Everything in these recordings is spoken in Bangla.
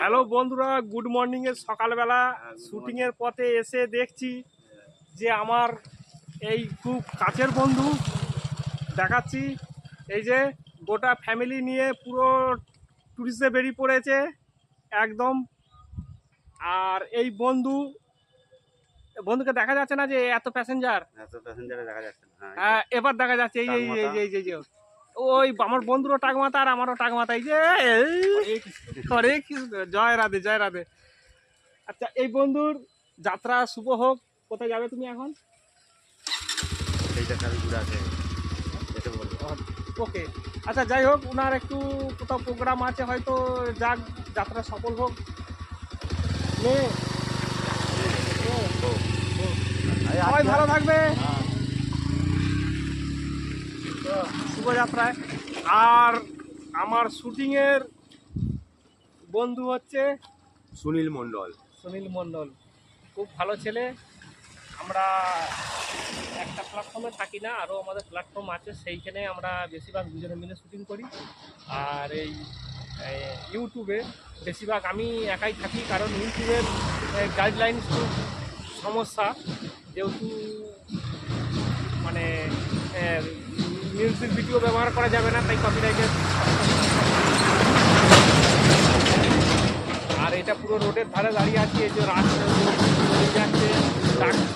হ্যালো বন্ধুরা গুড মর্নিং এর সকালবেলা হ্যাঁ, শুটিং এর পথে এসে দেখছি যে আমার এই খুব কাছের বন্ধু দেখাচ্ছি। এই যে গোটা ফ্যামিলি নিয়ে পুরো ট্যুরিস্টে বেরিয়ে পড়েছে একদম। আর এই বন্ধু বন্ধুকে দেখা যাচ্ছে না যে এত প্যাসেঞ্জার এত প্যাসেঞ্জারে দেখা যাচ্ছে না। হ্যাঁ, হ্যাঁ এবার দেখা যাচ্ছে এই এই এই এই যে এই যে ওই আমার বন্ধুরও টাকমাতা আর আমারও টাকমাতা এই যে হরে কৃষ্ণ জয় রাধে জয় রাধে। আচ্ছা এই বন্ধুর যাত্রা শুভ হোক কোথায় যাবে তুমি এখন? ওকে আচ্ছা যাই হোক ওনার একটু কোথাও প্রোগ্রাম আছে হয়তো যাক যাত্রা সফল হোক। সবাই ভালো থাকবে। শুভযাত্রায় আর আমার শুটিংয়ের বন্ধু হচ্ছে সুনীল মণ্ডল। সুনীল মণ্ডল। খুব ভালো ছেলে। আমরা একটা প্ল্যাটফর্মে থাকি না আরও আমাদের প্ল্যাটফর্ম আছে সেইখানে আমরা বেশিরভাগ দুজনে মিলে শুটিং করি। আর এই এই ইউটিউবে বেশিরভাগ আমি একাই থাকি কারণ ইউটিউবের গাইডলাইন খুব সমস্যা। যেহেতু মানে মিউজিক ভিডিও ব্যবহার করা যাবে না তাই কপিরাইটের আর এটা পুরো রোডের ধারে দাঁড়িয়ে আছে এই যে রাস্তা যাচ্ছে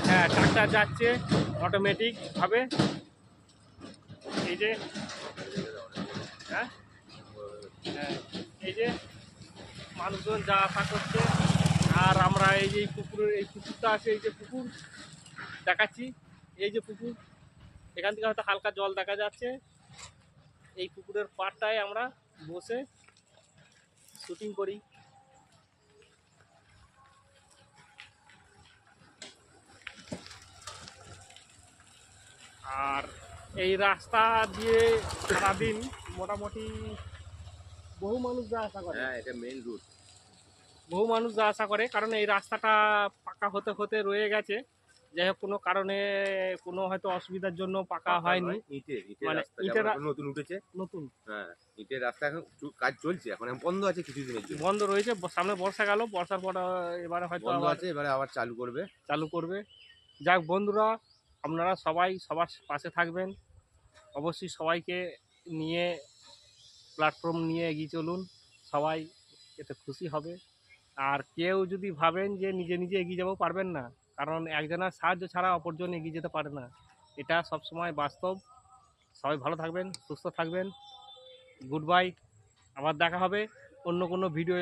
হ্যাঁ ট্রাক্টর যাচ্ছে অটোমেটিক ভাবে এই যে হ্যাঁ হ্যাঁ, এই যে মানুষজন যা আসা করছে আর আমরা এই যে পুকুরের এই পুকুরটা আছে এই যে পুকুর দেখাচ্ছি এই যে পুকুর। এখান থেকে হয়তো হালকা জল দেখা যাচ্ছে। এই পুকুরের পাড়টায় আমরা বসে শুটিং করি। আর এই রাস্তা দিয়ে সারাদিন মোটামুটি বহু মানুষ যা আশা করে। হ্যাঁ এটা মেইন রুট বহু মানুষ যা আশা করে কারণ এই রাস্তাটা পাকা হতে হতে রয়ে গেছে। যাই হোক কোনো কারণে কোনো হয়তো অসুবিধার জন্য পাকা হয়নি। ইটের ইটের মানে রাস্তা যেমন নতুন উঠেছে। নতুন। হ্যাঁ ইটের রাস্তা এখন কাজ চলছে এখন বন্ধ আছে কিছুদিনের জন্য। বন্ধ রয়েছে সামনে বর্ষা গেল বর্ষার পর এবারে হয়তো বন্ধ আছে এবারে আবার চালু করবে। চালু করবে। যাক বন্ধুরা আপনারা সবাই সবার পাশে থাকবেন। অবশ্যই সবাইকে নিয়ে প্ল্যাটফর্ম নিয়ে এগিয়ে চলুন। সবাই এতে খুশি হবে। আর কেউ যদি ভাবেন যে নিজে নিজে এগিয়ে যাব পারবেন না, কারণ একজনের সাহায্য ছাড়া অপরজন এগিয়ে যেতে পারে না। এটা সব সময় বাস্তব। সবাই ভালো থাকবেন, সুস্থ থাকবেন। গুড বাই আবার দেখা হবে অন্য কোনো ভিডিও